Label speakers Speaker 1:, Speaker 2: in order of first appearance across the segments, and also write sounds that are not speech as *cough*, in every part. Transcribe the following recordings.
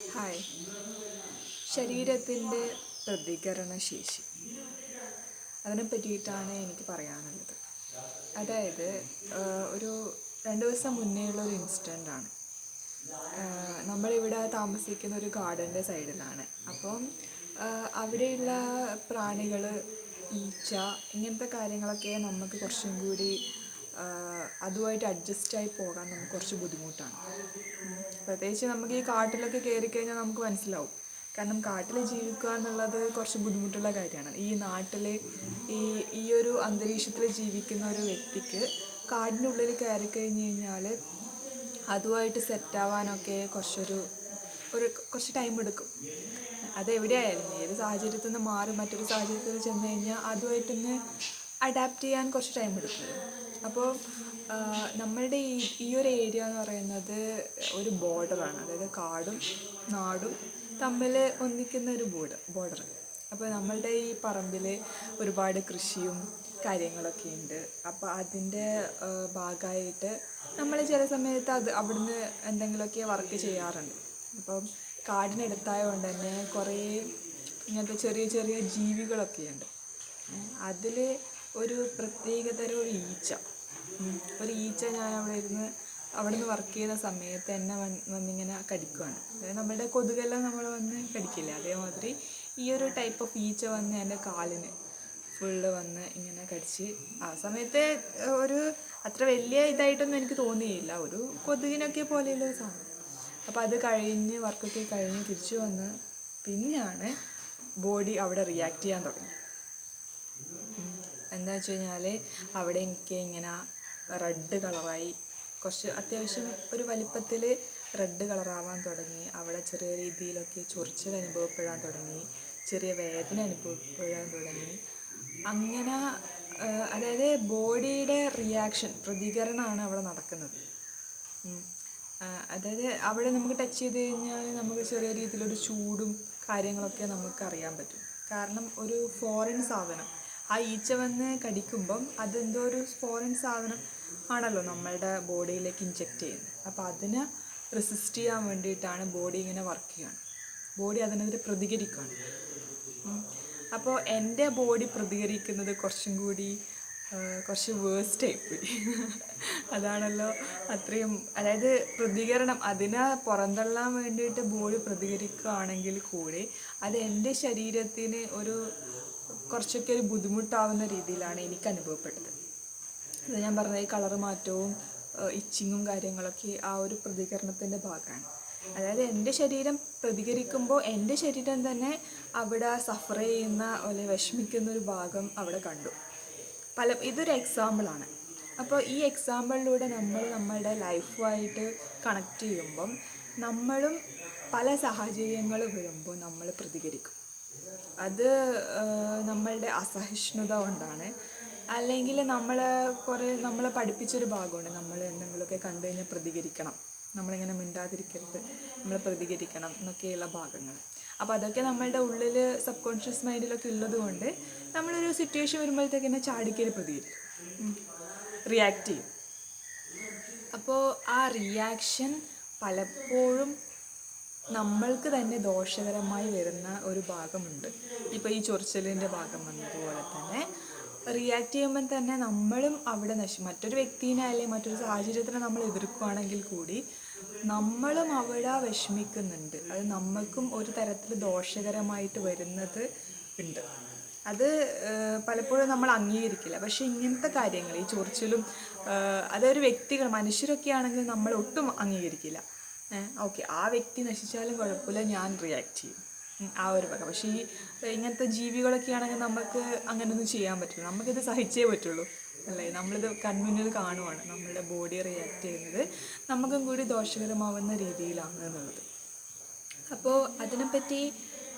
Speaker 1: Hi. ശരീരത്തിന്റെ പ്രതികരണ ശേഷി അതിനെ പറ്റിയിട്ടാണ് എനിക്ക് പറയാനുള്ളത്. അതായത് ഒരു രണ്ട് ദിവസം മുന്നേ ഉള്ള ഒരു ഇൻസിഡന്റ് ആണ് നമ്മളിവിടെ താമസിക്കുന്ന ഒരു ഗാർഡന്റെ സൈഡിലാണ്. അപ്പം അവിടെയുള്ള പ്രാണികൾ ഈച്ച ഇങ്ങനത്തെ കാര്യങ്ങളൊക്കെ നമുക്ക് കുറച്ചും കൂടി അതുമായിട്ട് അഡ്ജസ്റ്റായി പോകാൻ നമുക്ക് കുറച്ച് ബുദ്ധിമുട്ടാണ്. പ്രത്യേകിച്ച് നമുക്ക് ഈ കാട്ടിലൊക്കെ കയറി കഴിഞ്ഞാൽ നമുക്ക് മനസ്സിലാവും. കാരണം കാട്ടിൽ ജീവിക്കുക എന്നുള്ളത് കുറച്ച് ബുദ്ധിമുട്ടുള്ള കാര്യമാണ്. ഈ നാട്ടിൽ ഈ ഈ ഒരു അന്തരീക്ഷത്തിൽ ജീവിക്കുന്ന ഒരു വ്യക്തിക്ക് കാടിനുള്ളിൽ കയറി കഴിഞ്ഞ് കഴിഞ്ഞാൽ അതുമായിട്ട് സെറ്റാവാനൊക്കെ കുറച്ചൊരു ഒരു കുറച്ച് ടൈം എടുക്കും. അത് എവിടെയായാലും ഏത് സാഹചര്യത്തിൽ നിന്ന് മാറി മറ്റൊരു സാഹചര്യത്തിൽ ചെന്ന് കഴിഞ്ഞാൽ അതുമായിട്ടൊന്ന് അഡാപ്റ്റ് ചെയ്യാൻ കുറച്ച് ടൈം എടുക്കും. അപ്പോൾ നമ്മളുടെ ഈ ഈ ഒരു ഏരിയ എന്ന് പറയുന്നത് ഒരു ബോർഡറാണ് അതായത് കാടും നാടും തമ്മിൽ ഒന്നിക്കുന്ന ഒരു ബോർഡർ ബോർഡർ അപ്പോൾ നമ്മളുടെ ഈ പറമ്പിൽ ഒരുപാട് കൃഷിയും കാര്യങ്ങളൊക്കെ ഉണ്ട്. അപ്പോൾ അതിന്റെ ഭാഗമായിട്ട് നമ്മൾ ചില സമയത്ത് അത് അവിടുന്ന് എന്തെങ്കിലുമൊക്കെ വർക്ക് ചെയ്യാറുണ്ട്. അപ്പം കാടിനടുത്തായതുകൊണ്ട് തന്നെ കുറേ ഇങ്ങനത്തെ ചെറിയ ചെറിയ ജീവികളൊക്കെ ഉണ്ട് അതിൽ ഒരു പ്രത്യേകതരം ഒരു ഈച്ച. ഒരു ഈച്ച ഞാൻ അവിടെ ഇരുന്ന് അവിടെ നിന്ന് വർക്ക് ചെയ്ത സമയത്ത് എന്നെ വന്ന് വന്നിങ്ങനെ കടിക്കുവാണ്. അതായത് നമ്മുടെ കൊതുകെല്ലാം നമ്മൾ വന്ന് കടിക്കില്ല? അതേമാതിരി ഈ ഒരു ടൈപ്പ് ഓഫ് ഈച്ച വന്ന് എന്റെ കാലിന് ഫുള്ള് വന്ന് ഇങ്ങനെ കടിച്ച് ആ സമയത്ത് ഒരു അത്ര വലിയ ഇതായിട്ടൊന്നും എനിക്ക് തോന്നിയില്ല. ഒരു കൊതുകിനൊക്കെ പോലെയുള്ള സാധനം. അപ്പോൾ അത് കഴിഞ്ഞ് വർക്കൊക്കെ കഴിഞ്ഞ് തിരിച്ചു വന്ന് പിന്നെയാണ് ബോഡി അവിടെ റിയാക്ട് ചെയ്യാൻ തുടങ്ങി എന്താ വെച്ച് കഴിഞ്ഞാൽ അവിടെ എനിക്ക് ഇങ്ങനെ റെഡ് കളറായി. കുറച്ച് അത്യാവശ്യം ഒരു വലിപ്പത്തിൽ റെഡ് കളറാവാൻ തുടങ്ങി. അവിടെ ചെറിയ രീതിയിലൊക്കെ ചൊറിച്ചിൽ അനുഭവപ്പെടാൻ തുടങ്ങി. ചെറിയ വേദന അനുഭവപ്പെടാൻ തുടങ്ങി. അങ്ങനെ അതായത് ബോഡിയുടെ റിയാക്ഷൻ പ്രതികരണമാണ് അവിടെ നടക്കുന്നത്. അതായത് അവിടെ നമുക്ക് ടച്ച് ചെയ്ത് കഴിഞ്ഞാൽ നമുക്ക് ചെറിയ രീതിയിലൊരു ചൂടും കാര്യങ്ങളൊക്കെ നമുക്ക് അറിയാൻ പറ്റും. കാരണം ഒരു ഫോറിൻ സാധനം. ആ ഈച്ച വന്ന് കടിക്കുമ്പം അതെന്തോ ഒരു ഫോറിൻ സാധനം. ആണല്ലോ നമ്മളുടെ ബോഡിയിലേക്ക് ഇഞ്ചെക്റ്റ് ചെയ്യുന്നത്. അപ്പോൾ അതിനെ റെസിസ്റ്റ് ചെയ്യാൻ വേണ്ടിയിട്ടാണ് ബോഡി ഇങ്ങനെ വർക്ക് ചെയ്യുകയാണ്. ബോഡി അതിനെതിരെ പ്രതികരിക്കുകയാണ്. അപ്പോൾ എന്റെ ബോഡി പ്രതികരിക്കുന്നത് കുറച്ചും കൂടി കുറച്ച് വേഴ്സ്റ്റ് ആയിപ്പോയി അതാണല്ലോ അത്രയും അതായത് പ്രതികരണം അതിനെ പുറന്തള്ളാൻ വേണ്ടിയിട്ട് ബോഡി പ്രതികരിക്കുകയാണെങ്കിൽ കൂടി അത് എന്റെ ശരീരത്തിന് ഒരു കുറച്ചൊക്കെ ഒരു ബുദ്ധിമുട്ടാവുന്ന രീതിയിലാണ് എനിക്ക് അനുഭവപ്പെട്ടത്. അത് ഞാൻ പറഞ്ഞ ഈ കളറ് മാറ്റവും ഇച്ചിങ്ങും കാര്യങ്ങളൊക്കെ ആ ഒരു പ്രതികരണത്തിന്റെ ഭാഗമാണ് അതായത് എന്റെ ശരീരം പ്രതികരിക്കുമ്പോൾ എന്റെ ശരീരം തന്നെ അവിടെ സഫർ ചെയ്യുന്ന അല്ലെ വിഷമിക്കുന്ന ഒരു ഭാഗം അവിടെ കണ്ടു. പല ഇതൊരു എക്സാമ്പിളാണ് അപ്പോൾ ഈ എക്സാമ്പിളിലൂടെ നമ്മൾ നമ്മളുടെ ലൈഫുമായിട്ട് കണക്ട് ചെയ്യുമ്പം നമ്മളും പല സാഹചര്യങ്ങൾ വരുമ്പോൾ നമ്മൾ പ്രതികരിക്കും. അത് നമ്മളുടെ അസഹിഷ്ണുത കൊണ്ടാണ് അല്ലെങ്കിൽ നമ്മൾ കുറേ നമ്മളെ പഠിപ്പിച്ചൊരു ഭാഗമുണ്ട്. നമ്മൾ എന്തെങ്കിലുമൊക്കെ കണ്ടു കഴിഞ്ഞാൽ പ്രതികരിക്കണം. നമ്മളിങ്ങനെ മിണ്ടാതിരിക്കരുത്. നമ്മൾ പ്രതികരിക്കണം എന്നൊക്കെയുള്ള ഭാഗങ്ങൾ. അപ്പോൾ അതൊക്കെ നമ്മളുടെ ഉള്ളിൽ സബ് കോൺഷ്യസ് മൈൻഡിലൊക്കെ ഉള്ളത് കൊണ്ട് നമ്മളൊരു സിറ്റുവേഷൻ വരുമ്പോഴത്തേക്ക് തന്നെ ചാടിക്കൽ പ്രതികരിക്കും. റിയാക്ട് ചെയ്യും. അപ്പോൾ ആ റിയാക്ഷൻ പലപ്പോഴും നമ്മൾക്ക് തന്നെ ദോഷകരമായി വരുന്ന ഒരു ഭാഗമുണ്ട്. ഇപ്പോൾ ഈ ചൊറിച്ചലിന്റെ ഭാഗം വന്നതുപോലെ തന്നെ റിയാക്ട് ചെയ്യുമ്പോൾ തന്നെ നമ്മളും അവിടെ നശി മറ്റൊരു വ്യക്തിനെ അല്ലെങ്കിൽ മറ്റൊരു സാഹചര്യത്തിനെ നമ്മൾ എതിർക്കുകയാണെങ്കിൽ കൂടി നമ്മളും അവിടെ വിഷമിക്കുന്നുണ്ട്. അത് നമ്മൾക്കും ഒരു തരത്തിൽ ദോഷകരമായിട്ട് വരുന്നത് ഉണ്ട്. അത് പലപ്പോഴും നമ്മൾ അംഗീകരിക്കില്ല. പക്ഷെ ഇങ്ങനത്തെ കാര്യങ്ങൾ ഈ ചൊറിച്ചിലും അതൊരു വ്യക്തികൾ മനുഷ്യരൊക്കെ ആണെങ്കിൽ നമ്മൾ ഒട്ടും അംഗീകരിക്കില്ല. ഓക്കെ. ആ വ്യക്തി നശിച്ചാലും കുഴപ്പമില്ല ഞാൻ റിയാക്ട് ചെയ്യും. ആ ഒരു വക. പക്ഷേ ഈ ഇങ്ങനത്തെ ജീവികളൊക്കെ ആണെങ്കിൽ നമുക്ക് അങ്ങനെയൊന്നും ചെയ്യാൻ പറ്റില്ല. നമുക്കിത് സഹിച്ചേ പറ്റുള്ളൂ. അല്ലേ? നമ്മളിത് കൺമുന്നിൽ കാണുവാണ്. നമ്മളുടെ ബോഡി റിയാക്ട് ചെയ്യുന്നത് നമുക്കും കൂടി ദോഷകരമാവുന്ന രീതിയിലാണ് എന്നുള്ളത്. അപ്പോൾ അതിനെപ്പറ്റി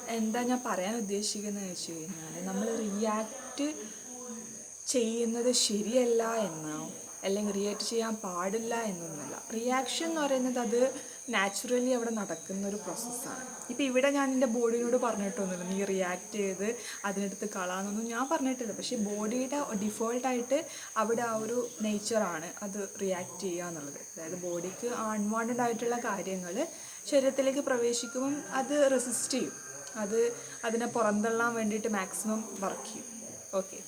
Speaker 1: എന്താ ഞാൻ പറയാൻ ഉദ്ദേശിക്കുന്നത് വെച്ച് കഴിഞ്ഞാൽ നമ്മൾ റിയാക്ട് ചെയ്യുന്നത് ശരിയല്ല എന്നോ അല്ലെങ്കിൽ റിയാക്ട് ചെയ്യാൻ പാടില്ല എന്നൊന്നുമല്ല. റിയാക്ഷൻ എന്ന് പറയുന്നത് അത് നാച്ചുറലി അവിടെ നടക്കുന്ന ഒരു പ്രോസസ്സാണ് ഇപ്പോൾ ഇവിടെ ഞാൻ എന്റെ ബോഡിയോട് പറഞ്ഞിട്ടൊന്നുമില്ല. നീ റിയാക്ട് ചെയ്ത് അതിനടുത്ത് കളാന്നൊന്നും ഞാൻ പറഞ്ഞിട്ടില്ല. പക്ഷേ ബോഡിയുടെ ഡിഫോൾട്ടായിട്ട് അവിടെ ആ ഒരു നേച്ചറാണ് അത് റിയാക്ട് ചെയ്യുക എന്നുള്ളത്. അതായത് ബോഡിക്ക് അൺവാണ്ടഡ് ആയിട്ടുള്ള കാര്യങ്ങൾ ശരീരത്തിലേക്ക് പ്രവേശിക്കുമ്പം അത് റെസിസ്റ്റ് ചെയ്യും. അത് അതിനെ പുറന്തള്ളാൻ വേണ്ടിയിട്ട് മാക്സിമം വർക്ക് ചെയ്യും. ഓക്കെ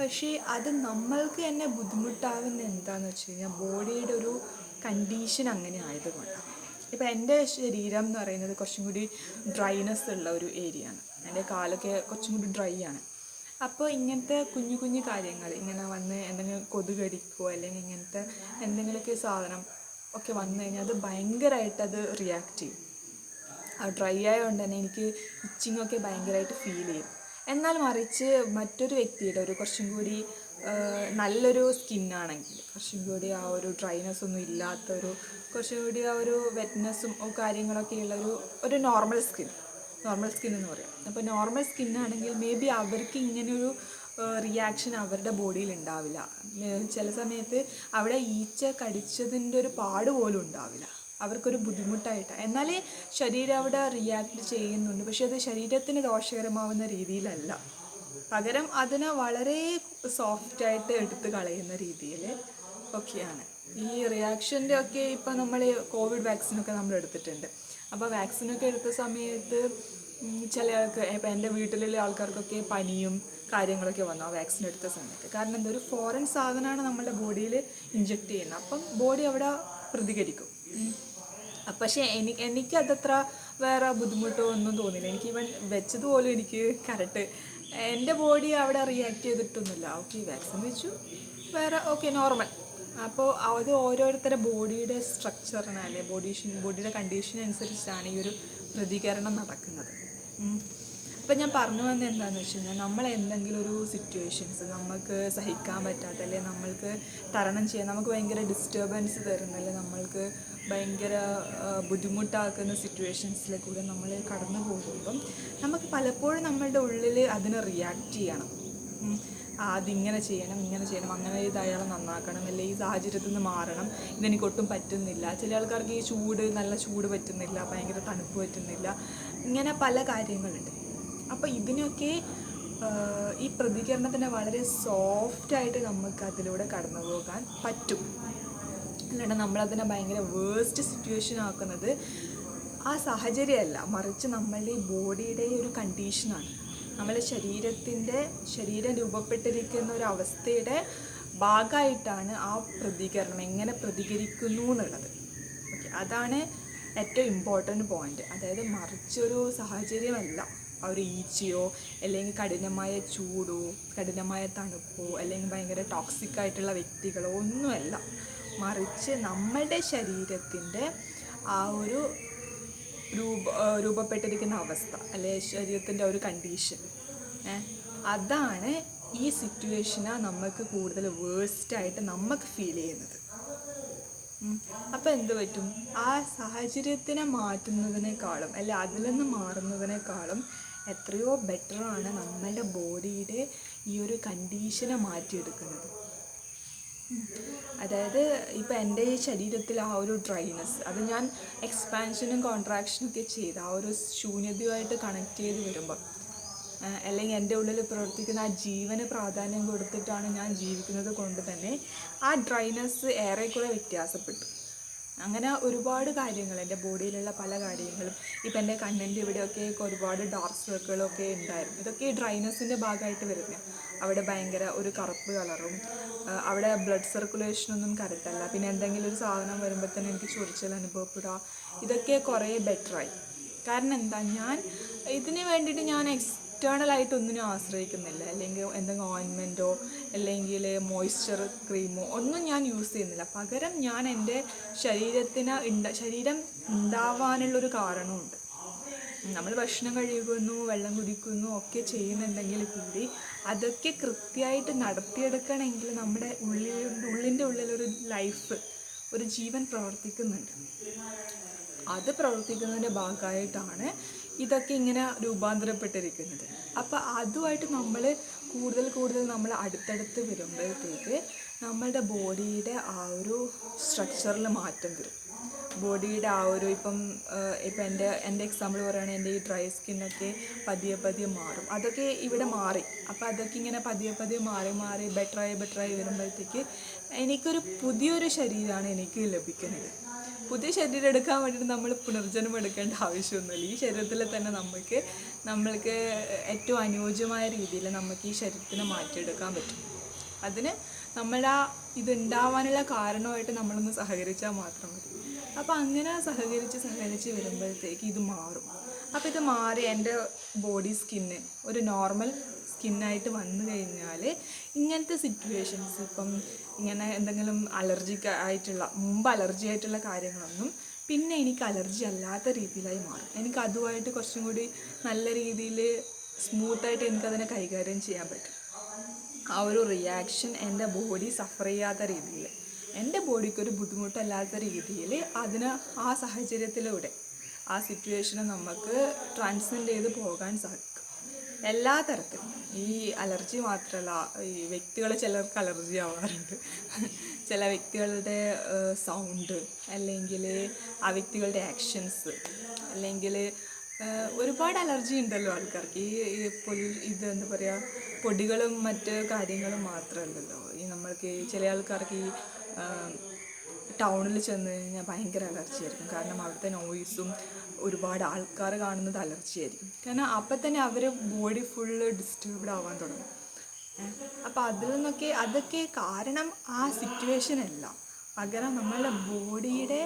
Speaker 1: പക്ഷേ അത് നമ്മൾക്ക് തന്നെ ബുദ്ധിമുട്ടാകുന്ന എന്താണെന്ന് വെച്ച് കഴിഞ്ഞാൽ ബോഡിയുടെ ഒരു കണ്ടീഷൻ അങ്ങനെ ആയതുകൊണ്ടാണ്. ഇപ്പം എന്റെ ശരീരം എന്ന് പറയുന്നത് കുറച്ചും കൂടി ഡ്രൈനെസ് ഉള്ള ഒരു ഏരിയ ആണ്. എന്റെ കാലൊക്കെ കുറച്ചും കൂടി ഡ്രൈ ആണ്. അപ്പോൾ ഇങ്ങനത്തെ കുഞ്ഞു കുഞ്ഞു കാര്യങ്ങൾ ഇങ്ങനെ വന്ന് എന്തെങ്കിലും കൊതുക് കടിക്കുകയോ അല്ലെങ്കിൽ ഇങ്ങനത്തെ എന്തെങ്കിലുമൊക്കെ സാധനം ഒക്കെ വന്നു കഴിഞ്ഞാൽ അത് ഭയങ്കരമായിട്ട് അത് റിയാക്ട് ചെയ്യും. ആ ഡ്രൈ ആയതുകൊണ്ട് തന്നെ എനിക്ക് ഇച്ചിങ്ങൊക്കെ ഭയങ്കരമായിട്ട് ഫീൽ ചെയ്യും. എന്നാൽ മറിച്ച് മറ്റൊരു വ്യക്തിയുടെ ഒരു കുറച്ചും കൂടി നല്ലൊരു സ്കിന്നാണെങ്കിൽ കുറച്ചും കൂടി ആ ഒരു ഡ്രൈനെസ് ഒന്നും ഇല്ലാത്തൊരു കുറച്ചും കൂടി ആ ഒരു വെറ്റ്നെസ്സും കാര്യങ്ങളൊക്കെ ഉള്ള ഒരു ഒരു നോർമൽ സ്കിൻ നോർമൽ സ്കിൻ എന്ന് പറയാം. അപ്പോൾ നോർമൽ സ്കിന്നാണെങ്കിൽ മേ ബി അവർക്ക് ഇങ്ങനെയൊരു റിയാക്ഷൻ അവരുടെ ബോഡിയിൽ ഉണ്ടാവില്ല. ചില സമയത്ത് അവിടെ ഈച്ച കടിച്ചതിന്റെ ഒരു പാട് പോലും ഉണ്ടാവില്ല. അവർക്കൊരു ബുദ്ധിമുട്ടായിട്ടാണ് എന്നാൽ ശരീരം അവിടെ റിയാക്ട് ചെയ്യുന്നുണ്ട്. പക്ഷെ അത് ശരീരത്തിന് ദോഷകരമാവുന്ന രീതിയിലല്ല. പകരം അതിനെ വളരെ സോഫ്റ്റായിട്ട് എടുത്ത് കളയുന്ന രീതിയിൽ ഒക്കെയാണ്. ഈ റിയാക്ഷന്റെ ഒക്കെ ഇപ്പം നമ്മൾ കോവിഡ് വാക്സിനൊക്കെ നമ്മൾ എടുത്തിട്ടുണ്ട്. അപ്പോൾ വാക്സിനൊക്കെ എടുത്ത സമയത്ത് ചില ആൾക്ക് ഇപ്പം എന്റെ വീട്ടിലുള്ള ആൾക്കാർക്കൊക്കെ പനിയും കാര്യങ്ങളൊക്കെ വന്നു ആ വാക്സിൻ എടുത്ത സമയത്ത്. കാരണം എന്താ ഒരു ഫോറിൻ സാധനമാണ് നമ്മുടെ ബോഡിയിൽ ഇഞ്ചെക്ട് ചെയ്യുന്നത്. അപ്പം ബോഡി അവിടെ പ്രതികരിക്കും. പക്ഷേ എനിക്ക് എനിക്കതത്ര വേറെ ബുദ്ധിമുട്ടോ ഒന്നും തോന്നില്ല എനിക്ക് ഇവൻ വെച്ചത് പോലും എനിക്ക് കറക്റ്റ് എന്റെ ബോഡി അവിടെ റിയാക്ട് ചെയ്തിട്ടൊന്നുമില്ല. ഓക്കെ വാക്സിൻ വെച്ചു. വേറെ ഓക്കെ നോർമൽ. അപ്പോൾ അത് ഓരോരുത്തരുടെ ബോഡിയുടെ സ്ട്രക്ചറിന് അല്ലെ ബോഡി ബോഡിയുടെ കണ്ടീഷൻ അനുസരിച്ചാണ് ഈ ഒരു പ്രതികരണം നടക്കുന്നത്. അപ്പം ഞാൻ പറഞ്ഞു വന്നത് എന്താണെന്ന് വെച്ച് കഴിഞ്ഞാൽ നമ്മൾ എന്തെങ്കിലും ഒരു സിറ്റുവേഷൻസ് നമുക്ക് സഹിക്കാൻ പറ്റാത്ത അല്ലെങ്കിൽ നമ്മൾക്ക് തരണം ചെയ്യാൻ നമുക്ക് ഭയങ്കര ഡിസ്റ്റർബൻസ് തരുന്ന അല്ലെങ്കിൽ നമ്മൾക്ക് ഭയങ്കര ബുദ്ധിമുട്ടാക്കുന്ന സിറ്റുവേഷൻസിലെ കൂടെ നമ്മൾ കടന്നു പോകുമ്പം നമുക്ക് പലപ്പോഴും നമ്മളുടെ ഉള്ളിൽ അതിന് റിയാക്റ്റ് ചെയ്യണം. അതിങ്ങനെ ചെയ്യണം ഇങ്ങനെ ചെയ്യണം അങ്ങനെ ഇത് നന്നാക്കണം അല്ലെങ്കിൽ ഈ സാഹചര്യത്തിൽ നിന്ന് മാറണം. ഇതെനിക്ക് ഒട്ടും പറ്റുന്നില്ല. ചില ആൾക്കാർക്ക് ഈ ചൂട് നല്ല ചൂട് പറ്റുന്നില്ല ഭയങ്കര തണുപ്പ് പറ്റുന്നില്ല. ഇങ്ങനെ പല കാര്യങ്ങളുണ്ട്. അപ്പോൾ ഇതിനൊക്കെ ഈ പ്രതികരണത്തിന് വളരെ സോഫ്റ്റായിട്ട് നമുക്ക് അതിലൂടെ കടന്നു പോകാൻ പറ്റും. അല്ലാണ്ട് നമ്മളതിനെ ഭയങ്കര വേസ്റ്റ് സിറ്റുവേഷൻ ആക്കുന്നത്. ആ സാഹചര്യമല്ല. മറിച്ച് നമ്മളുടെ ഈ ബോഡിയുടെ ഒരു കണ്ടീഷനാണ് നമ്മളെ ശരീരത്തിന്റെ ശരീരം രൂപപ്പെട്ടിരിക്കുന്ന ഒരു അവസ്ഥയുടെ ഭാഗമായിട്ടാണ് ആ പ്രതികരണം എങ്ങനെ പ്രതികരിക്കുന്നു എന്നുള്ളത്. ഓക്കെ അതാണ് ഏറ്റവും ഇമ്പോർട്ടന്റ് പോയിന്റ് അതായത് മറിച്ചൊരു സാഹചര്യമല്ല. ആ ഒരു ഈച്ചയോ അല്ലെങ്കിൽ കഠിനമായ ചൂടോ കഠിനമായ തണുപ്പോ അല്ലെങ്കിൽ ഭയങ്കര ടോക്സിക് ആയിട്ടുള്ള വ്യക്തികളോ ഒന്നുമല്ല. മറിച്ച് നമ്മളുടെ ശരീരത്തിന്റെ ആ ഒരു രൂപ രൂപപ്പെട്ടിരിക്കുന്ന അവസ്ഥ അല്ലെ ശരീരത്തിന്റെ ഒരു കണ്ടീഷൻ അതാണ് ഈ സിറ്റുവേഷനാ നമുക്ക് കൂടുതൽ വേഴ്സ്റ്റായിട്ട് നമുക്ക് ഫീൽ ചെയ്യുന്നത്. അപ്പം എന്ത് പറ്റും? ആ സാഹചര്യത്തിനെ മാറ്റുന്നതിനേക്കാളും അല്ലെ അതിൽ നിന്ന് മാറുന്നതിനേക്കാളും എത്രയോ ബെറ്ററാണ് നമ്മളുടെ ബോഡിയുടെ ഈ ഒരു കണ്ടീഷനെ മാറ്റിയെടുക്കുന്നത്. അതായത് ഇപ്പം എന്റെ ഈ ശരീരത്തിൽ ആ ഒരു ഡ്രൈനെസ് അത് ഞാൻ എക്സ്പാൻഷനും കോൺട്രാക്ഷനും ഒക്കെ ചെയ്ത് ആ ഒരു ശൂന്യതയുമായിട്ട് കണക്ട് ചെയ്ത് വരുമ്പോൾ അല്ലെങ്കിൽ എന്റെ ഉള്ളിൽ പ്രവർത്തിക്കുന്ന ആ ജീവന് പ്രാധാന്യം കൊടുത്തിട്ടാണ് ഞാൻ ജീവിക്കുന്നത് കൊണ്ട് തന്നെ ആ ഡ്രൈനെസ് ഏറെക്കുറെ വ്യത്യാസപ്പെട്ടു. അങ്ങനെ ഒരുപാട് കാര്യങ്ങൾ എന്റെ ബോഡിയിലുള്ള പല കാര്യങ്ങളും ഇപ്പം എന്റെ കണ്ണിന്റെ ഇവിടെയൊക്കെ ഒരുപാട് ഡാർക്ക് സർക്കിളൊക്കെ ഉണ്ടായിരുന്നു. ഇതൊക്കെ ഈ ഡ്രൈനസിന്റെ ഭാഗമായിട്ട് വരുന്നത് അവിടെ ഭയങ്കര ഒരു കറുപ്പ് കളറും അവിടെ ബ്ലഡ് സർക്കുലേഷനൊന്നും കറക്റ്റല്ല പിന്നെ എന്തെങ്കിലും ഒരു സാധനം വരുമ്പോൾ തന്നെ എനിക്ക് ചൊറിച്ചൽ അനുഭവപ്പെടുക ഇതൊക്കെ കുറേ ബെറ്ററായി കാരണം എന്താ? ഞാൻ ഇതിന് വേണ്ടിയിട്ട് ഞാൻ എക്സ്റ്റേണൽ ആയിട്ട് ഒന്നിനും ആശ്രയിക്കുന്നില്ല. അല്ലെങ്കിൽ എന്തെങ്കിലും ഓയിൻമെന്റോ അല്ലെങ്കിൽ മോയ്സ്ചർ ക്രീമോ ഒന്നും ഞാൻ യൂസ് ചെയ്യുന്നില്ല. പകരം ഞാൻ എന്റെ ശരീരത്തിന് ഉണ്ട ശരീരം ഉണ്ടാവാനുള്ളൊരു കാരണമുണ്ട്. നമ്മൾ ഭക്ഷണം കഴിക്കുന്നു വെള്ളം കുടിക്കുന്നു ഒക്കെ ചെയ്യുന്നുണ്ടെങ്കിൽ കൂടി അതൊക്കെ കൃത്യമായിട്ട് നടത്തിയെടുക്കണമെങ്കിൽ നമ്മുടെ ഉള്ളിൽ ഉള്ളിന്റെ ഉള്ളിലൊരു ലൈഫ് ഒരു ജീവൻ പ്രവർത്തിക്കുന്നുണ്ട്. അത് പ്രവർത്തിക്കുന്നതിന്റെ ഭാഗമായിട്ടാണ് ഇതൊക്കെ ഇങ്ങനെ രൂപാന്തരപ്പെട്ടിരിക്കുന്നത്. അപ്പോൾ അതുമായിട്ട് നമ്മൾ കൂടുതൽ കൂടുതൽ നമ്മൾ അടുത്തടുത്ത് വരുമ്പോഴത്തേക്ക് നമ്മളുടെ ബോഡിയുടെ ആ ഒരു സ്ട്രക്ചറിൽ മാറ്റം വരും. ബോഡിയുടെ ആ ഒരു ഇപ്പം ഇപ്പം എന്റെ എന്റെ എക്സാമ്പിൾ പറയുകയാണെങ്കിൽ എന്റെ ഈ ഡ്രൈ സ്കിന്നൊക്കെ പതിയെ പതിയെ മാറും. അതൊക്കെ ഇവിടെ മാറി. അപ്പോൾ അതൊക്കെ ഇങ്ങനെ പതിയെ പതിയെ മാറി മാറി ബെറ്ററായി ബെറ്ററായി വരുമ്പോഴത്തേക്ക് എനിക്കൊരു പുതിയൊരു ശരീരമാണ് എനിക്ക് ലഭിക്കുന്നത്. പുതിയ ശരീരം എടുക്കാൻ വേണ്ടിയിട്ട് നമ്മൾ പുനർജന്മം എടുക്കേണ്ട ആവശ്യമൊന്നുമില്ല. ഈ ശരീരത്തിൽ തന്നെ നമുക്ക് നമ്മൾക്ക് ഏറ്റവും അനുയോജ്യമായ രീതിയിൽ നമുക്ക് ഈ ശരീരത്തിനെ മാറ്റിയെടുക്കാൻ പറ്റും. അതിന് നമ്മളാ ഇതുണ്ടാവാനുള്ള കാരണമായിട്ട് നമ്മളൊന്ന് സഹകരിച്ചാൽ മാത്രം മതി. അപ്പോൾ അങ്ങനെ സഹകരിച്ച് സഹകരിച്ച് വരുമ്പോഴത്തേക്ക് ഇത് മാറും. അപ്പോൾ ഇത് മാറി എന്റെ ബോഡി സ്കിന്ന് ഒരു നോർമൽ സ്കിന്നായിട്ട് വന്നു കഴിഞ്ഞാൽ ഇങ്ങനത്തെ സിറ്റുവേഷൻസ് ഇപ്പം ഇങ്ങനെ എന്തെങ്കിലും അലർജി ആയിട്ടുള്ള മുമ്പ് അലർജി ആയിട്ടുള്ള കാര്യങ്ങളൊന്നും പിന്നെ എനിക്ക് അലർജി അല്ലാത്ത രീതിയിലായി മാറും. എനിക്ക് അതുമായിട്ട് കുറച്ചും കൂടി നല്ല രീതിയിൽ സ്മൂത്തായിട്ട് എനിക്കതിനെ കൈകാര്യം ചെയ്യാൻ പറ്റും. ആ ഒരു റിയാക്ഷൻ എന്റെ ബോഡി സഫർ ചെയ്യാത്ത രീതിയിൽ എന്റെ ബോഡിക്ക് ഒരു ബുദ്ധിമുട്ടല്ലാത്ത രീതിയിൽ അതിന് ആ സാഹചര്യത്തിലൂടെ ആ സിറ്റുവേഷനെ നമുക്ക് ട്രാൻസ്മെന്റ് ചെയ്ത് പോകാൻ സാധിക്കും. എല്ലാ തരത്തിലും. ഈ അലർജി മാത്രമല്ല ഈ വ്യക്തികൾ ചിലർക്ക് അലർജി ആവാറുണ്ട്. ചില വ്യക്തികളുടെ സൗണ്ട് അല്ലെങ്കിൽ ആ വ്യക്തികളുടെ ആക്ഷൻസ് അല്ലെങ്കിൽ ഒരുപാട് അലർജി ഉണ്ടല്ലോ ആൾക്കാർക്ക്. ഈ പൊലി ഇത് എന്താ പറയുക പൊടികളും മറ്റ് കാര്യങ്ങളും മാത്രമല്ലല്ലോ ഈ നമ്മൾക്ക് ചില ആൾക്കാർക്ക് ഈ ടൗണിൽ ചെന്ന് കഴിഞ്ഞാൽ ഭയങ്കര അലർച്ചയായിരിക്കും കാരണം അവിടുത്തെ നോയിസും ഒരുപാട് ആൾക്കാർ കാണുന്നത് അലർച്ചയായിരിക്കും കാരണം അപ്പം തന്നെ അവർ ബോഡി ഫുള്ള് ഡിസ്റ്റർബ്ഡ് ആവാൻ തുടങ്ങും. അപ്പോൾ അതിൽ നിന്നൊക്കെ അതൊക്കെ കാരണം ആ സിറ്റുവേഷൻ അല്ല. പകരം നമ്മളുടെ ബോഡിയുടെ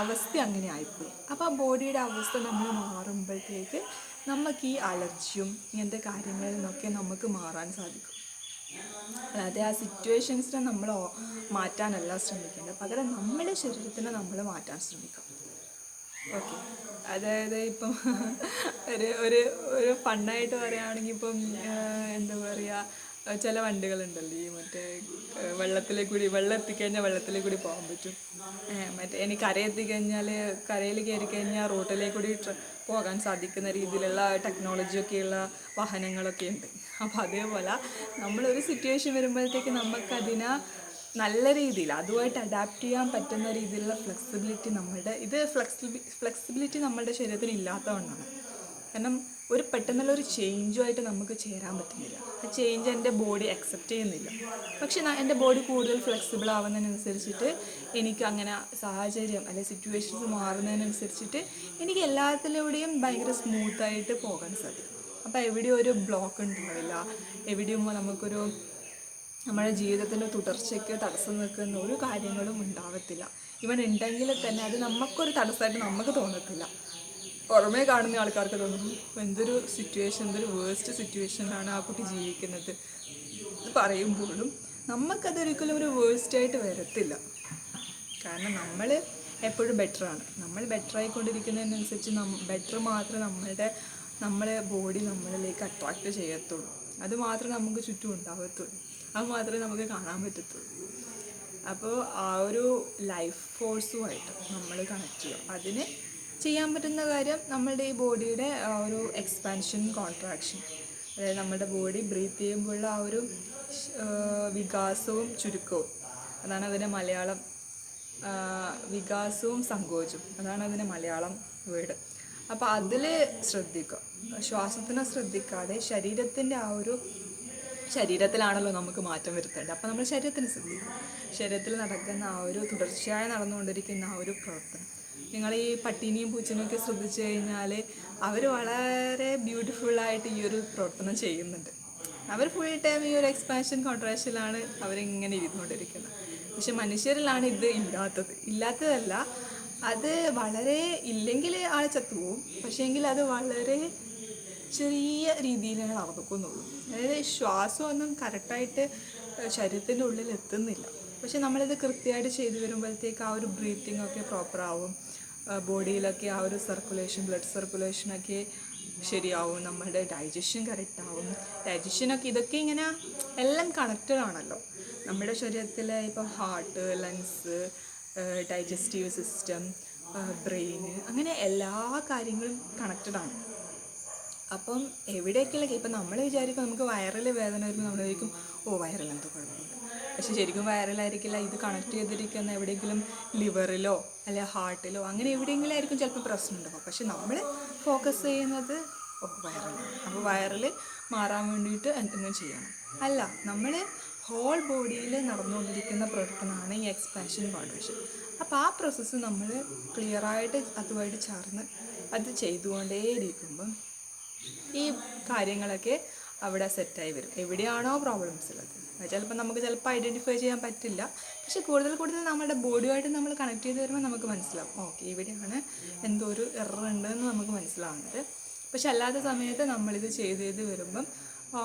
Speaker 1: അവസ്ഥ അങ്ങനെ ആയിപ്പോയി. അപ്പോൾ ആ ബോഡിയുടെ അവസ്ഥ നമ്മൾ മാറുമ്പോഴത്തേക്ക് നമുക്ക് ഈ അലർജിയും ഇങ്ങനത്തെ കാര്യങ്ങളിൽ നിന്നൊക്കെ നമുക്ക് മാറാൻ സാധിക്കും. അല്ലാതെ ആ സിറ്റുവേഷൻസിനെ നമ്മൾ മാറ്റാനല്ല ശ്രമിക്കേണ്ടത് പകരം നമ്മുടെ ശരീരത്തിനെ നമ്മൾ മാറ്റാൻ ശ്രമിക്കാം. ഓക്കെ അതായത് ഇപ്പം *laughs* ഒരു ഒരു ഒരു ഫണ്ണായിട്ട് പറയുകയാണെങ്കിൽ ഇപ്പം എന്താ പറയുക ചില വണ്ടികളുണ്ടല്ലോ ഈ മറ്റേ വെള്ളത്തിലെ കൂടി വെള്ളം എത്തിക്കഴിഞ്ഞാൽ വെള്ളത്തിലെ കൂടി പോകാൻ പറ്റും. മറ്റേ ഇനി കര എത്തിക്കഴിഞ്ഞാൽ കരയിൽ കയറി കഴിഞ്ഞാൽ റോട്ടിലേക്ക് കൂടി പോകാൻ സാധിക്കുന്ന രീതിയിലുള്ള ടെക്നോളജിയൊക്കെയുള്ള വാഹനങ്ങളൊക്കെ ഉണ്ട് അപ്പോൾ അതേപോലെ നമ്മളൊരു സിറ്റുവേഷൻ വരുമ്പോഴത്തേക്ക് നമുക്കതിനെ നല്ല രീതിയിൽ അതുമായിട്ട് അഡാപ്റ്റ് ചെയ്യാൻ പറ്റുന്ന രീതിയിലുള്ള ഫ്ലെക്സിബിലിറ്റി നമ്മളുടെ ഇത് ഫ്ലെക്സിബി ഫ്ലെക്സിബിലിറ്റി നമ്മളുടെ ശരീരത്തിന് ഇല്ലാത്തതുകൊണ്ടാണ് കാരണം ഒരു പെട്ടെന്നുള്ള ഒരു ചേഞ്ചുമായിട്ട് നമുക്ക് ചേരാൻ പറ്റുന്നില്ല. ആ ചേഞ്ച് എന്റെ ബോഡി അക്സെപ്റ്റ് ചെയ്യുന്നില്ല. പക്ഷെ എന്റെ ബോഡി കൂടുതൽ ഫ്ലെക്സിബിൾ ആവുന്നതിനനുസരിച്ചിട്ട് എനിക്ക് അങ്ങനെ സാഹചര്യം അല്ലെങ്കിൽ സിറ്റുവേഷൻസ് മാറുന്നതിനനുസരിച്ചിട്ട് എനിക്ക് എല്ലാത്തിലൂടെയും ഭയങ്കര സ്മൂത്തായിട്ട് പോകാൻ സാധിക്കും. അപ്പോൾ എവിടെയും ഒരു ബ്ലോക്ക് ഉണ്ടാവില്ല. എവിടെയും നമുക്കൊരു നമ്മുടെ ജീവിതത്തിന്റെ തുടർച്ചയ്ക്ക് തടസ്സം നിൽക്കുന്ന ഒരു കാര്യങ്ങളും ഉണ്ടാവത്തില്ല. ഇവൻ ഉണ്ടെങ്കിൽ തന്നെ അത് നമുക്കൊരു തടസ്സമായിട്ട് നമുക്ക് തോന്നത്തില്ല. പുറമേ കാണുന്ന ആൾക്കാർക്ക് തോന്നും എന്തൊരു സിറ്റുവേഷൻ എന്തൊരു വേസ്റ്റ് സിറ്റുവേഷനിലാണ് ആ കുട്ടി ജീവിക്കുന്നത്. എന്ന് പറയുമ്പോഴും നമുക്കതൊരിക്കലും ഒരു വേസ്റ്റ് ആയിട്ട് വരത്തില്ല. കാരണം നമ്മൾ എപ്പോഴും ബെറ്ററാണ് നമ്മൾ ബെറ്റർ ആയിക്കൊണ്ടിരിക്കുന്നതിനനുസരിച്ച് നം ബെറ്റർ മാത്രമേ നമ്മളുടെ നമ്മളെ ബോഡി നമ്മളിലേക്ക് അട്രാക്റ്റ് ചെയ്യത്തുള്ളൂ. അത് മാത്രമേ നമുക്ക് ചുറ്റും ഉണ്ടാകത്തുള്ളൂ അത് മാത്രമേ നമുക്ക് കാണാൻ പറ്റത്തുള്ളൂ. അപ്പോൾ ആ ഒരു ലൈഫ് ഫോഴ്സുമായിട്ട് നമ്മൾ കണക്ട് ചെയ്യും അതിന് ചെയ്യാൻ പറ്റുന്ന കാര്യം നമ്മളുടെ ഈ ബോഡിയുടെ ഒരു എക്സ്പാൻഷൻ കോൺട്രാക്ഷൻ അതായത് നമ്മുടെ ബോഡി ബ്രീത്ത് ചെയ്യുമ്പോഴുള്ള ആ ഒരു വികാസവും ചുരുക്കവും. അതാണ് അതിന്റെ മലയാളം വികാസവും സങ്കോചം അതാണ് അതിന്റെ മലയാളം വേർഡ് അപ്പോൾ അതിൽ ശ്രദ്ധിക്കുക. ശ്വാസത്തിനെ ശ്രദ്ധിക്കാതെ ശരീരത്തിന്റെ ആ ഒരു ശരീരത്തിലാണല്ലോ നമുക്ക് മാറ്റം വരുത്തേണ്ടത്. അപ്പോൾ നമ്മൾ ശരീരത്തിന് ശ്രദ്ധിക്കും ശരീരത്തിൽ നടക്കുന്ന ആ ഒരു തുടർച്ചയായി നടന്നുകൊണ്ടിരിക്കുന്ന ആ ഒരു പ്രവർത്തനം. നിങ്ങൾ ഈ പട്ടീനെയും പൂച്ചനെയും ഒക്കെ ശ്രദ്ധിച്ചു കഴിഞ്ഞാൽ അവർ വളരെ ബ്യൂട്ടിഫുള്ളായിട്ട് ഈ ഒരു പ്രവർത്തനം ചെയ്യുന്നുണ്ട്. അവർ ഫുൾ ടൈം ഈ ഒരു എക്സ്പാൻഷൻ കോൺട്രാക്ഷനിലാണ് അവരിങ്ങനെ ഇരുന്നുകൊണ്ടിരിക്കുന്നത്. പക്ഷെ മനുഷ്യരിലാണ് ഇത് ഇല്ലാത്തത്. ഇല്ലാത്തതല്ല അത് വളരെ ഇല്ലെങ്കിൽ ആൾ ചത്തുപോകും. പക്ഷേങ്കിൽ അത് വളരെ ചെറിയ രീതിയിലാണ് നടക്കുന്നുള്ളൂ അതായത് ശ്വാസമൊന്നും കറക്റ്റായിട്ട് ശരീരത്തിന്റെ ഉള്ളിൽ എത്തുന്നില്ല. പക്ഷെ നമ്മളിത് കൃത്യമായിട്ട് ചെയ്തു വരുമ്പോഴത്തേക്ക് ആ ഒരു ബ്രീത്തിങ് ഒക്കെ പ്രോപ്പർ ആവും. ബോഡിയിലൊക്കെ ആ ഒരു സർക്കുലേഷൻ ബ്ലഡ് സർക്കുലേഷനൊക്കെ ശരിയാവും നമ്മളുടെ ഡൈജഷൻ കറക്റ്റ് ആവും. ഡൈജഷനൊക്കെ ഇതൊക്കെ ഇങ്ങനെ എല്ലാം കണക്റ്റഡ് ആണല്ലോ. നമ്മുടെ ശരീരത്തിലെ ഇപ്പോൾ ഹാർട്ട് ലങ്സ് ഡൈജസ്റ്റീവ് സിസ്റ്റം ബ്രെയിന് അങ്ങനെ എല്ലാ കാര്യങ്ങളും കണക്റ്റഡ് ആണ്. അപ്പം എവിടെയൊക്കെയുള്ള ഇപ്പം നമ്മൾ വിചാരിക്കും നമുക്ക് വയറിൽ വേദന വരുമ്പോൾ നമ്മൾ വിചാരിക്കും ഓ വയറിൽ എന്തോ കുഴപ്പമുണ്ട് പക്ഷെ ശരിക്കും വൈറലായിരിക്കില്ല. ഇത് കണക്ട് ചെയ്തിരിക്കുന്ന എവിടെയെങ്കിലും ലിവറിലോ അല്ലെ ഹാർട്ടിലോ അങ്ങനെ എവിടെയെങ്കിലും ആയിരിക്കും ചിലപ്പോൾ പ്രശ്നം ഉണ്ടാവും പക്ഷെ നമ്മൾ ഫോക്കസ് ചെയ്യുന്നത് വൈറലാണ് അപ്പോൾ വൈറൽ മാറാൻ വേണ്ടിയിട്ട് എന്തെങ്കിലും ചെയ്യണം. അല്ല നമ്മൾ ഹോൾ ബോഡിയിൽ നടന്നുകൊണ്ടിരിക്കുന്ന പ്രവർത്തനമാണ് ഈ എക്സ്പാൻഷൻ കോൺട്രേഷൻ അപ്പോൾ ആ പ്രോസസ്സ് നമ്മൾ ക്ലിയറായിട്ട് അതുമായിട്ട് ചേർന്ന് അത് ചെയ്തുകൊണ്ടേയിരിക്കുമ്പം ഈ കാര്യങ്ങളൊക്കെ അവിടെ സെറ്റായി വരും. എവിടെയാണോ പ്രോബ്ലംസ് ഉള്ളത്. ചിലപ്പോൾ നമുക്ക് ചിലപ്പോൾ ഐഡന്റിഫൈ ചെയ്യാൻ പറ്റില്ല. പക്ഷെ കൂടുതൽ കൂടുതൽ നമ്മുടെ ബോഡിയുമായിട്ട് നമ്മൾ കണക്ട് ചെയ്ത് വരുമ്പോൾ നമുക്ക് മനസ്സിലാവും. ഓക്കെ ഇവിടെയാണ് എന്തോ ഒരു എറർ ഉണ്ട് എന്ന് നമുക്ക് മനസ്സിലാവുന്നത്. പക്ഷെ അല്ലാത്ത സമയത്ത് നമ്മളിത് ചെയ്ത് ചെയ്ത് വരുമ്പം ആ,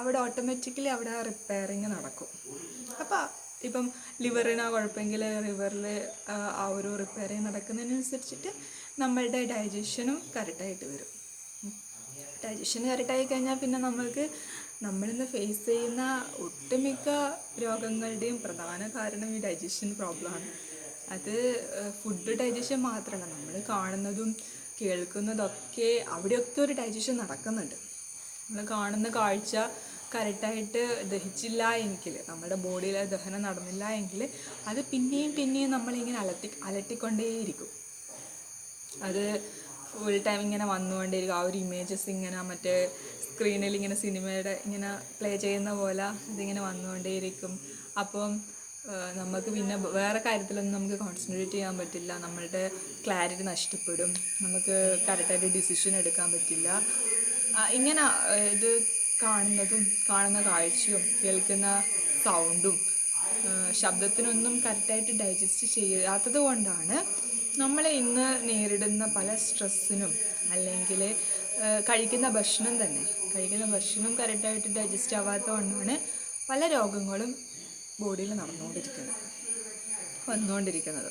Speaker 1: അവിടെ ഓട്ടോമാറ്റിക്കലി അവിടെ റിപ്പയറിങ് നടക്കും. അപ്പോൾ ഇപ്പം ലിവറിന് കുഴപ്പമെങ്കിൽ ലിവറിൽ ആ ഒരു റിപ്പയറിങ് നടക്കുന്നതിനനുസരിച്ചിട്ട് നമ്മളുടെ ഡൈജഷനും കറക്റ്റായിട്ട് വരും. ഡൈജഷൻ കറക്റ്റായി കഴിഞ്ഞാൽ പിന്നെ നമ്മൾക്ക് നമ്മളിന്ന് ഫേസ് ചെയ്യുന്ന ഒട്ടുമിക്ക രോഗങ്ങളുടെയും പ്രധാന കാരണം ഈ ഡൈജഷൻ പ്രോബ്ലമാണ് അത് ഫുഡ് ഡൈജഷൻ മാത്രമല്ല നമ്മൾ കാണുന്നതും കേൾക്കുന്നതൊക്കെ അവിടെയൊക്കെ ഒരു ഡൈജഷൻ നടക്കുന്നുണ്ട്. നമ്മൾ കാണുന്ന കാഴ്ച കറക്റ്റായിട്ട് ദഹിച്ചില്ല എങ്കിൽ നമ്മുടെ ബോഡിയിൽ ദഹനം നടന്നില്ല എങ്കിൽ അത് പിന്നെയും പിന്നെയും നമ്മളിങ്ങനെ അലട്ടി അലട്ടിക്കൊണ്ടേയിരിക്കും. അത് ഫുൾ ടൈം ഇങ്ങനെ വന്നുകൊണ്ടിരിക്കും. ആ ഒരു ഇമേജസ് ഇങ്ങനെ മറ്റേ സ്ക്രീനിൽ ഇങ്ങനെ സിനിമയുടെ ഇങ്ങനെ പ്ലേ ചെയ്യുന്ന പോലെ ഇതിങ്ങനെ വന്നുകൊണ്ടേയിരിക്കും. അപ്പം നമുക്ക് പിന്നെ വേറെ കാര്യത്തിലൊന്നും നമുക്ക് കോൺസെൻട്രേറ്റ് ചെയ്യാൻ പറ്റില്ല. നമ്മളുടെ ക്ലാരിറ്റി നഷ്ടപ്പെടും. നമുക്ക് കറക്റ്റായിട്ട് ഡിസിഷൻ എടുക്കാൻ പറ്റില്ല. ഇങ്ങനെ ഇത് കാണുന്നതും കാണുന്ന കാഴ്ചയും കേൾക്കുന്ന സൗണ്ടും ശബ്ദത്തിനൊന്നും കറക്റ്റായിട്ട് ഡൈജസ്റ്റ് ചെയ്യാത്തത് കൊണ്ടാണ് നമ്മൾ ഇന്ന് നേരിടുന്ന പല സ്ട്രെസ്സിനും അല്ലെങ്കിൽ കഴിക്കുന്ന ഭക്ഷണം തന്നെ. കഴിക്കുന്ന ഭക്ഷണം കറക്റ്റായിട്ട് ഡൈജസ്റ്റ് ആവാത്തതുകൊണ്ടാണ് പല രോഗങ്ങളും ബോഡിയിൽ നടന്നുകൊണ്ടിരിക്കുന്നത് വന്നുകൊണ്ടിരിക്കുന്നത്.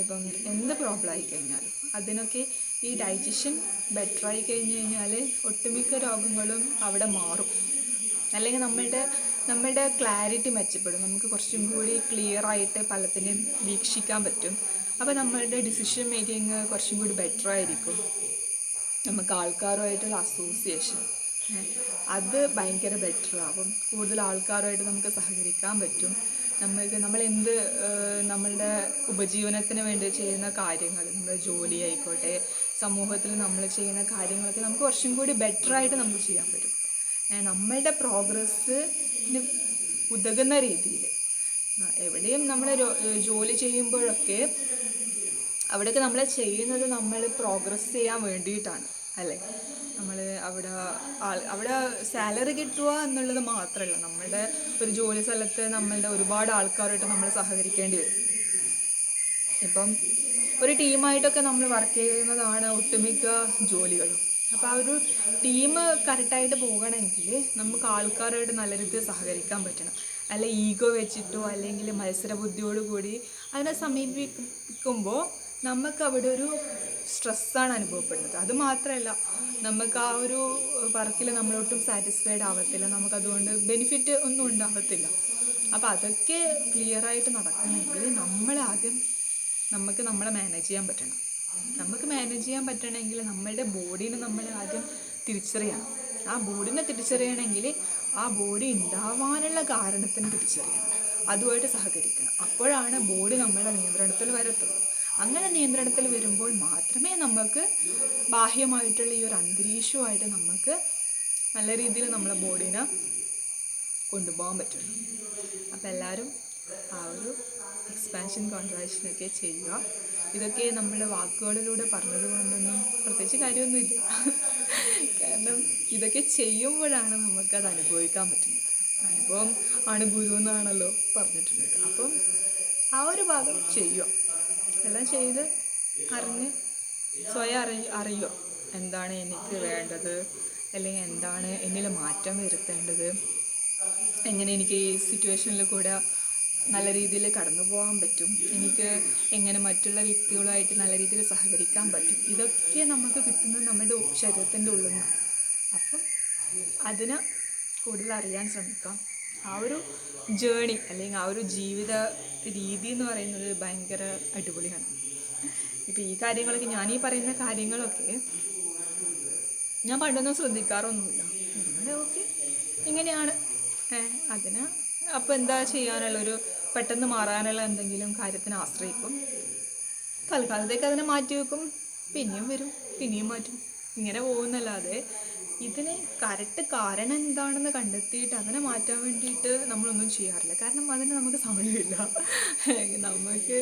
Speaker 1: ഇപ്പം എന്ത് പ്രോബ്ലം ആയി കഴിഞ്ഞാലും അതിനൊക്കെ ഈ ഡൈജഷൻ ബെറ്റർ ആയി കഴിഞ്ഞ് കഴിഞ്ഞാൽ ഒട്ടുമിക്ക രോഗങ്ങളും അവിടെ മാറും. അല്ലെങ്കിൽ നമ്മളുടെ നമ്മളുടെ ക്ലാരിറ്റി മെച്ചപ്പെടും. നമുക്ക് കുറച്ചും കൂടി ക്ലിയർ ആയിട്ട് പലത്തിനെയും വീക്ഷിക്കാൻ പറ്റും. അപ്പോൾ നമ്മളുടെ ഡിസിഷൻ മേക്കിങ് കുറച്ചും കൂടി ബെറ്റർ ആയിരിക്കും. നമുക്ക് ആൾക്കാരുമായിട്ടുള്ള അസോസിയേഷൻ അത് ഭയങ്കര ബെറ്റർ ആവും. കൂടുതൽ ആൾക്കാരുമായിട്ട് നമുക്ക് സഹകരിക്കാൻ പറ്റും. നമുക്ക് നമ്മൾ എന്ത് നമ്മളുടെ ഉപജീവനത്തിന് വേണ്ടി ചെയ്യുന്ന കാര്യങ്ങൾ നമ്മുടെ ജോലി ആയിക്കോട്ടെ സമൂഹത്തിൽ നമ്മൾ ചെയ്യുന്ന കാര്യങ്ങളൊക്കെ നമുക്ക് കുറച്ചും കൂടി ബെറ്റർ ആയിട്ട് നമുക്ക് ചെയ്യാൻ പറ്റും. നമ്മളുടെ പ്രോഗ്രസ്സിന് ഉതകുന്ന രീതിയിൽ എവിടെയും നമ്മൾ ജോലി ചെയ്യുമ്പോഴൊക്കെ അവിടെയൊക്കെ നമ്മൾ ചെയ്യുന്നത് നമ്മൾ പ്രോഗ്രസ് ചെയ്യാൻ വേണ്ടിയിട്ടാണ് അല്ലേ? നമ്മൾ അവിടെ ആൾ അവിടെ സാലറി കിട്ടുക എന്നുള്ളത് മാത്രമല്ല നമ്മളുടെ ഒരു ജോലി സ്ഥലത്ത് നമ്മളുടെ ഒരുപാട് ആൾക്കാരുമായിട്ട് നമ്മൾ സഹകരിക്കേണ്ടി വരും. ഇപ്പം ഒരു ടീമായിട്ടൊക്കെ നമ്മൾ വർക്ക് ചെയ്യുന്നതാണ് ഒട്ടുമിക്ക ജോലികളും. അപ്പോൾ ആ ഒരു ടീം കറക്റ്റായിട്ട് പോകണമെങ്കിൽ നമുക്ക് ആൾക്കാരുമായിട്ട് നല്ല രീതിയിൽ സഹകരിക്കാൻ പറ്റണം. അല്ല ഈഗോ വെച്ചിട്ടോ അല്ലെങ്കിൽ മത്സരബുദ്ധിയോടുകൂടി അതിനെ സമീപിക്കുമ്പോൾ നമുക്ക് അവിടെ ഒരു സ്ട്രെസ്സാണ് അനുഭവപ്പെടുന്നത്. അത് മാത്രമല്ല നമുക്ക് ആ ഒരു വർക്കിൽ നമ്മളൊട്ടും സാറ്റിസ്ഫൈഡ് ആവത്തില്ല. നമുക്കതുകൊണ്ട് ബെനിഫിറ്റ് ഒന്നും ഉണ്ടാവത്തില്ല. അപ്പോൾ അതൊക്കെ ക്ലിയറായിട്ട് നടക്കണമെങ്കിൽ നമ്മൾ ആദ്യം നമുക്ക് നമ്മളെ മാനേജ് ചെയ്യാൻ പറ്റണം. നമുക്ക് മാനേജ് ചെയ്യാൻ പറ്റണമെങ്കിൽ നമ്മളുടെ ബോഡീനെ നമ്മൾ ആദ്യം തിരിച്ചറിയണം. ആ ബോഡിനെ തിരിച്ചറിയണമെങ്കിൽ ആ ബോഡി ഉണ്ടാവാനുള്ള കാരണത്തിന് തിരിച്ചറിയണം. അതുമായിട്ട് സഹകരിക്കണം. അപ്പോഴാണ് ബോഡി നമ്മുടെ നിയന്ത്രണത്തിൽ വരത്തുള്ളൂ. അങ്ങനെ നിയന്ത്രണത്തിൽ വരുമ്പോൾ മാത്രമേ നമുക്ക് ബാഹ്യമായിട്ടുള്ള ഈ ഒരു അന്തരീക്ഷമായിട്ട് നമുക്ക് നല്ല രീതിയിൽ നമ്മളെ ബോഡീനെ കൊണ്ടുപോകാൻ പറ്റുള്ളൂ. അപ്പോൾ എല്ലാവരും ആ ഒരു എക്സ്പാൻഷൻ കോൺട്രാക്ഷനൊക്കെ ചെയ്യുക. ഇതൊക്കെ നമ്മുടെ വാക്കുകളിലൂടെ പറഞ്ഞത് കൊണ്ടൊന്നും പ്രത്യേകിച്ച് കാര്യമൊന്നുമില്ല. കാരണം ഇതൊക്കെ ചെയ്യുമ്പോഴാണ് നമുക്കത് അനുഭവിക്കാൻ പറ്റുന്നത്. അനുഭവം ആണ് ഗുരു എന്നാണല്ലോ പറഞ്ഞിട്ടുള്ളത്. അപ്പം ആ ഒരു ഭാഗം ചെയ്യുക. എല്ലാം ചെയ്ത് അറിഞ്ഞ് സ്വയം അറി അറിയുക. എന്താണ് എനിക്ക് വേണ്ടത്? അല്ലെങ്കിൽ എന്താണ് എന്നിൽ മാറ്റം വരുത്തേണ്ടത്? എങ്ങനെ എനിക്ക് ഈ സിറ്റുവേഷനിൽ കൂടെ നല്ല രീതിയിൽ കടന്നു പോകാൻ പറ്റും. എനിക്ക് എങ്ങനെ മറ്റുള്ള വ്യക്തികളുമായിട്ട് നല്ല രീതിയിൽ സഹകരിക്കാൻ പറ്റും. ഇതൊക്കെ നമുക്ക് കിട്ടുന്നത് നമ്മുടെ ശരീരത്തിന്റെ ഉള്ളിൽ നിന്നാണ് അപ്പം അതിന് കൂടുതൽ അറിയാൻ ശ്രമിക്കാം. ആ ഒരു ജേണി അല്ലെങ്കിൽ ആ ഒരു ജീവിത രീതി എന്ന് പറയുന്നത് ഭയങ്കര അടിപൊളിയാണ്. ഇപ്പോൾ ഈ കാര്യങ്ങളൊക്കെ ഞാൻ ഈ പറയുന്ന കാര്യങ്ങളൊക്കെ ഞാൻ പണ്ടൊന്നും ശ്രദ്ധിക്കാറൊന്നുമില്ല. ഓക്കെ ഇങ്ങനെയാണ്. അതിന് അപ്പോൾ എന്താ ചെയ്യാനുള്ള ഒരു പെട്ടെന്ന് മാറാനുള്ള എന്തെങ്കിലും കാര്യത്തിന് ആശ്രയിക്കും. തൽക്കാലത്തേക്ക് അതിനെ മാറ്റി വെക്കും. പിന്നെയും വരും പിന്നെയും മാറ്റും. ഇങ്ങനെ പോകുന്നല്ലാതെ ഇതിന് കറക്റ്റ് കാരണം എന്താണെന്ന് കണ്ടെത്തിയിട്ട് അതിനെ മാറ്റാൻ വേണ്ടിയിട്ട് നമ്മളൊന്നും ചെയ്യാറില്ല. കാരണം അതിന് നമുക്ക് സമയമില്ല. നമുക്ക്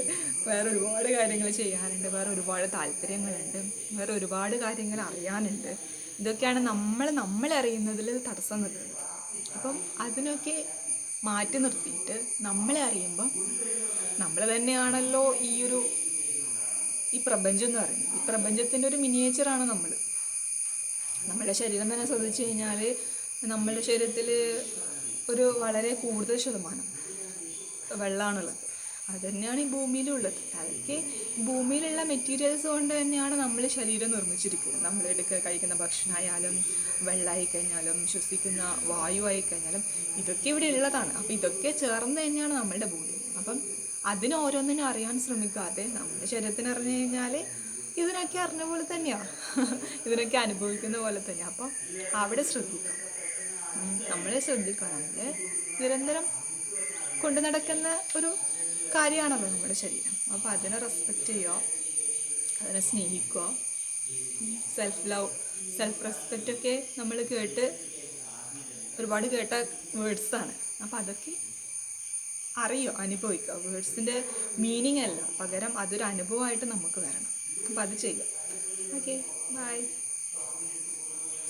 Speaker 1: വേറെ ഒരുപാട് കാര്യങ്ങൾ ചെയ്യാനുണ്ട് വേറെ ഒരുപാട് താല്പര്യങ്ങളുണ്ട് വേറെ ഒരുപാട് കാര്യങ്ങൾ അറിയാനുണ്ട്. ഇതൊക്കെയാണ് നമ്മൾ നമ്മളറിയുന്നതിൽ തടസ്സം നിൽക്കുന്നത്. അപ്പം അതിനൊക്കെ മാറ്റി നിർത്തിയിട്ട് നമ്മളെ അറിയുമ്പോൾ നമ്മൾ തന്നെയാണല്ലോ ഈ ഒരു ഈ പ്രപഞ്ചം എന്ന് പറയുന്നത്. ഈ പ്രപഞ്ചത്തിന്റെ ഒരു മിനിയേച്ചറാണ് നമ്മൾ നമ്മുടെ ശരീരം തന്നെ ശ്രദ്ധിച്ചു കഴിഞ്ഞാൽ നമ്മളുടെ ശരീരത്തിൽ ഒരു വളരെ കൂടുതൽ ശതമാനം വെള്ളമാണുള്ളത് അത് തന്നെയാണ് ഈ ഭൂമിയിലുള്ളത്. അതൊക്കെ ഭൂമിയിലുള്ള മെറ്റീരിയൽസ് കൊണ്ട് തന്നെയാണ് നമ്മൾ ശരീരം നിർമ്മിച്ചിരിക്കുന്നത്. നമ്മൾ എടുക്ക കഴിക്കുന്ന ഭക്ഷണമായാലും വെള്ളമായി കഴിഞ്ഞാലും ശ്വസിക്കുന്ന വായു ആയി കഴിഞ്ഞാലും ഇതൊക്കെ ഇവിടെ ഉള്ളതാണ്. അപ്പോൾ ഇതൊക്കെ ചേർന്ന് തന്നെയാണ് നമ്മളുടെ ഭൂമി. അപ്പം അതിന് ഓരോന്നിനും അറിയാൻ ശ്രമിക്കാതെ നമ്മുടെ ശരീരത്തിന് അറിഞ്ഞു കഴിഞ്ഞാൽ ഇതിനൊക്കെ അറിഞ്ഞ പോലെ തന്നെയാണ് *laughs* ഇതിനൊക്കെ അനുഭവിക്കുന്ന പോലെ തന്നെ അപ്പം അവിടെ ശ്രദ്ധിക്കാം. നമ്മൾ നമ്മൾ നിരന്തരം കൊണ്ടു നടക്കുന്ന ഒരു കാര്യമാണല്ലോ നമ്മുടെ ശരീരം. അപ്പോൾ അതിനെ റെസ്പെക്റ്റ് ചെയ്യുക അതിനെ സ്നേഹിക്കുക സെൽഫ് ലവ് സെൽഫ് റെസ്പെക്റ്റ് ഒക്കെ നമ്മൾ കേട്ട് ഒരുപാട് കേട്ട വേർഡ്സാണ് അപ്പോൾ അതൊക്കെ അറിയോ അനുഭവിക്കുക. വേർഡ്സിന്റെ മീനിങ് അല്ല പകരം അതൊരു അനുഭവമായിട്ട് നമുക്ക് വരണം. അപ്പോൾ അത് ചെയ്യുക. Okay bye